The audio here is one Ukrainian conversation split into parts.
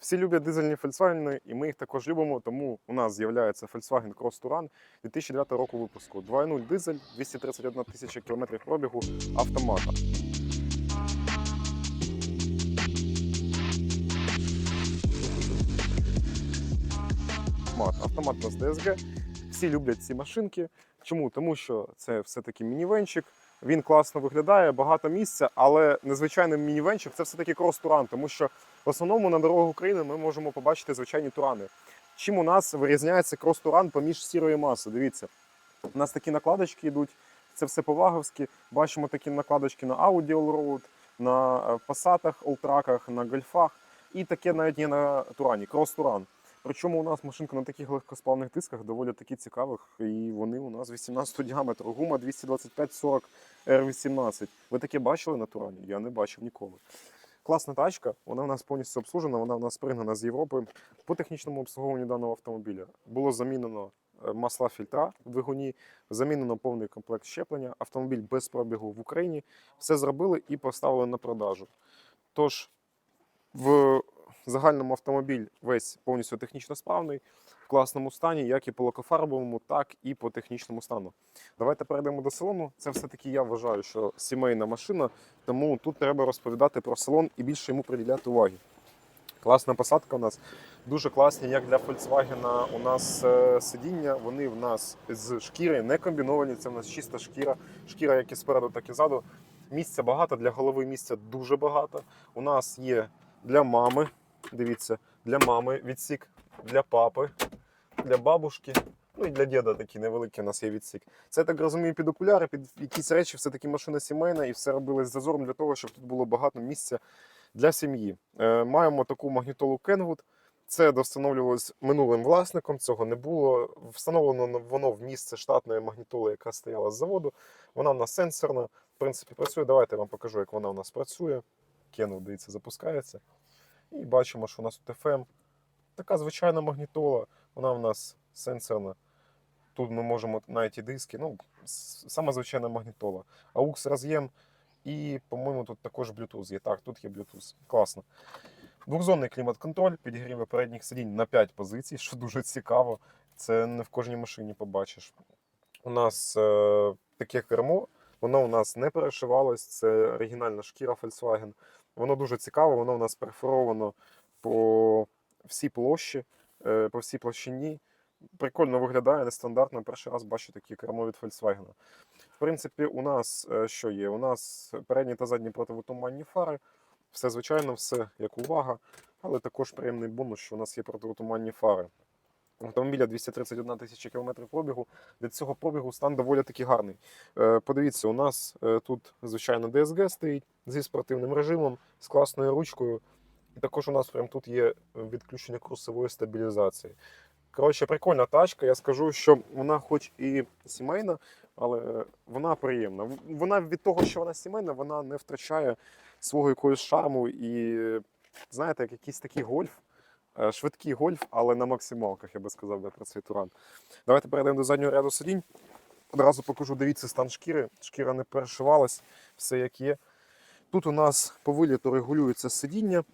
Всі люблять дизельні Volkswagen, і ми їх також любимо, тому у нас з'являється Volkswagen Cross Touran 2009 року випуску. 2.0 дизель, 231 тисяча кілометрів пробігу, автомата. Автомат, у нас DSG. Всі люблять ці машинки. Чому? Тому що це все-таки мінівенчик. Він класно виглядає, багато місця, але незвичайний мінівенчик це все-таки крос-туран, тому що в основному на дорогах України ми можемо побачити звичайні турани. Чим у нас вирізняється крос-туран поміж сірої маси? Дивіться, у нас такі накладочки йдуть, це все по-ваговськи. Бачимо такі накладочки на Audi Allroad, на е, Passat, Олтраках, на гольфах. І таке навіть є на Турані, крос-туран. Причому у нас машинка на таких легкосплавних дисках доволі таки цікавих, і вони у нас 18 діаметру. Гума 225-40 R18. Ви таке бачили на Турані? Я не бачив ніколи. Класна тачка, вона в нас повністю обслужена, вона в нас пригнана з Європи. По технічному обслуговуванню даного автомобіля було замінено е, масла фільтра в двигуні, замінено повний комплект щеплення, автомобіль без пробігу в Україні. Все зробили і поставили на продажу. Тож в загальному автомобіль весь повністю технічно справний, в класному стані, як і по лакофарбовому, так і по технічному стану. Давайте перейдемо до салону. Це все-таки я вважаю, що сімейна машина, тому тут треба розповідати про салон і більше йому приділяти уваги. Класна посадка у нас. Дуже класні, як для Volkswagen у нас е, сидіння. Вони в нас з шкіри, не комбіновані. Це в нас чиста шкіра. Шкіра як і спереду, так і ззаду. Місця багато, для голови місця дуже багато. У нас є для мами, дивіться, для мами відсік, для папи, для бабушки. Ну і для діда такі невеликі у нас є відсік. Це так розумію під окуляри, під якісь речі, все-таки машина сімейна, і все робилось з зазором для того, щоб тут було багато місця для сім'ї. Е, маємо таку магнітолу Kenwood. Це достановлювалось минулим власником, цього не було. Встановлено воно в місце штатної магнітоли, яка стояла з заводу. Вона в нас сенсорна. В принципі, працює. Давайте я вам покажу, як вона у нас працює. Kenwood, дивіться, запускається. І бачимо, що у нас тут FM. Така звичайна магнітола, вона в нас сенсорна. Тут ми можемо і диски. Ну, сама звичайна магнітола. AUX роз'єм. І, по-моєму, тут також Bluetooth є. Так, тут є Bluetooth. Класно. Двохзонний клімат-контроль, підігріви передніх сидінь на 5 позицій, що дуже цікаво. Це не в кожній машині побачиш. У нас е, таке кермо, воно у нас не перешивалось, це оригінальна шкіра Volkswagen. Воно дуже цікаве, воно у нас перфоровано по всій площі, е, по всій площині. Прикольно виглядає, нестандартно. Перший раз бачу такі кермо від Volkswagen. В принципі, у нас е, що є? У нас передні та задні противотуманні фари. Все звичайно, все як увага, але також приємний бонус, що у нас є противотуманні фари. Автомобіля 231 тисяча кілометрів пробігу. Для цього пробігу стан доволі таки гарний. Е, Подивіться, у нас е, тут, звичайно, DSG стоїть зі спортивним режимом, з класною ручкою. І також у нас прямо тут є відключення курсової стабілізації. Коротше, прикольна тачка. Я скажу, що вона хоч і сімейна, але вона приємна. Вона від того, що вона сімейна, вона не втрачає свого якогось шарму. І знаєте, як якийсь такий гольф, е, швидкий гольф, але на максималках, я би сказав, би про цей туран. Давайте перейдемо до заднього ряду сидінь. Одразу покажу, дивіться, стан шкіри. Шкіра не перешивалась, все як є. Тут у нас по виліту регулюється сидіння.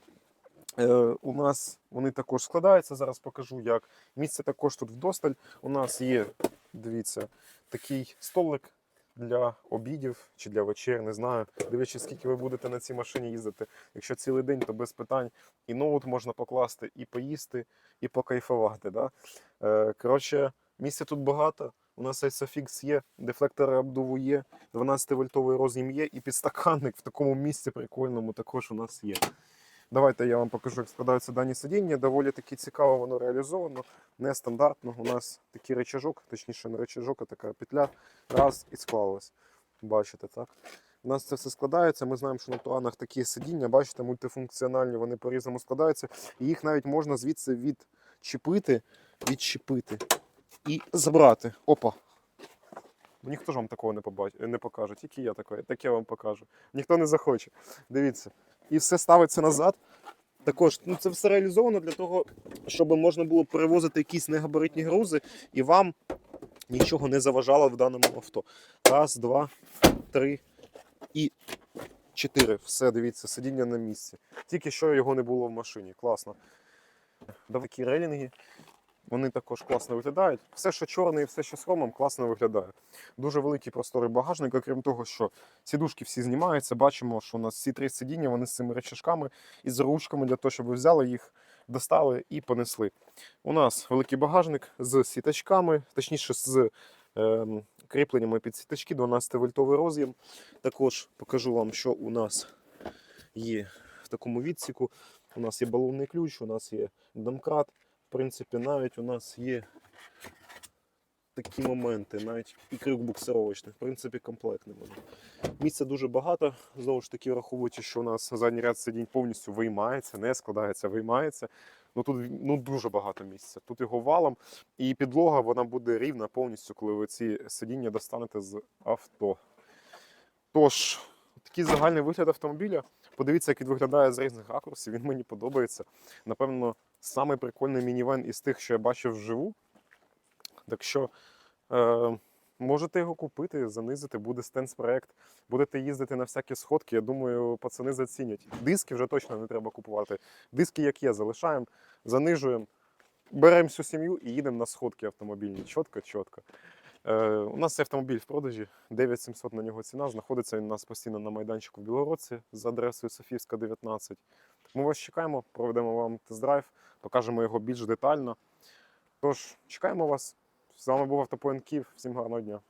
Е, у нас вони також складаються. Зараз покажу як. Місце також тут вдосталь. У нас є, дивіться, такий столик для обідів чи для вечер, не знаю. Дивлячись, скільки ви будете на цій машині їздити. Якщо цілий день, то без питань. І ноут можна покласти, і поїсти, і покайфувати. Да? Е, коротше, місця тут багато. У нас ISOFIX є, дефлектори обдуву є, 12-вольтовий роз'єм є, і підстаканник в такому місці прикольному також у нас є. Давайте я вам покажу, як складаються дані сидіння. Доволі таки цікаво воно реалізовано, нестандартно. У нас такий речажок, точніше не речажок, а така петля. Раз і склалось. Бачите, так? У нас це все складається. Ми знаємо, що на туранах такі сидіння, бачите, мультифункціональні, вони по-різному складаються. І їх навіть можна звідси відчепити, відчепити і забрати. Опа. Ну, Ніхто ж вам такого не, побач... не покаже, тільки я таке, таке вам покажу. Ніхто не захоче. Дивіться. І все ставиться назад. Також ну, це все реалізовано для того, щоб можна було перевозити якісь негабаритні грузи, і вам нічого не заважало в даному авто. Раз, два, три і чотири. Все, дивіться, сидіння на місці. Тільки що його не було в машині. Класно. Такі релінги. Вони також класно виглядають. Все, що чорне і все, що з хромом, класно виглядає. Дуже великий просторий багажник, окрім того, що сідушки всі знімаються. Бачимо, що у нас всі три сидіння вони з цими речашками і з ручками для того, щоб ви взяли їх, достали і понесли. У нас великий багажник з сіточками, точніше, з ем, кріпленнями під сіточки, 12-вольтовий роз'єм. Також покажу вам, що у нас є в такому відсіку. У нас є балонний ключ, у нас є домкрат. Принципі, навіть у нас є такі моменти, навіть і крюк буксировочний, в принципі, комплектний воно. Місця дуже багато. Знову ж таки, враховуючи, що у нас задній ряд сидінь повністю виймається, не складається, виймається. Ну тут ну, дуже багато місця. Тут його валом, і підлога вона буде рівна повністю, коли ви ці сидіння достанете з авто. Тож, такий загальний вигляд автомобіля. Подивіться, як він виглядає з різних ракурсів. Він мені подобається. Напевно, самий прикольний мінівен із тих, що я бачив вживу. Так що е, можете його купити, занизити, буде стенс-проект. Будете їздити на всякі сходки. Я думаю, пацани зацінять. Диски вже точно не треба купувати. Диски, як є, залишаємо, занижуємо, беремо всю сім'ю і їдемо на сходки автомобільні. Чітко, чітко. Е, у нас автомобіль в продажі, 9700 на нього ціна. Знаходиться він у нас постійно на майданчику в Білгородці за адресою Софівська, 19. Ми вас чекаємо, проведемо вам тест-драйв, покажемо його більш детально. Тож, чекаємо вас. З вами був Автопоінт Київ. Всім гарного дня.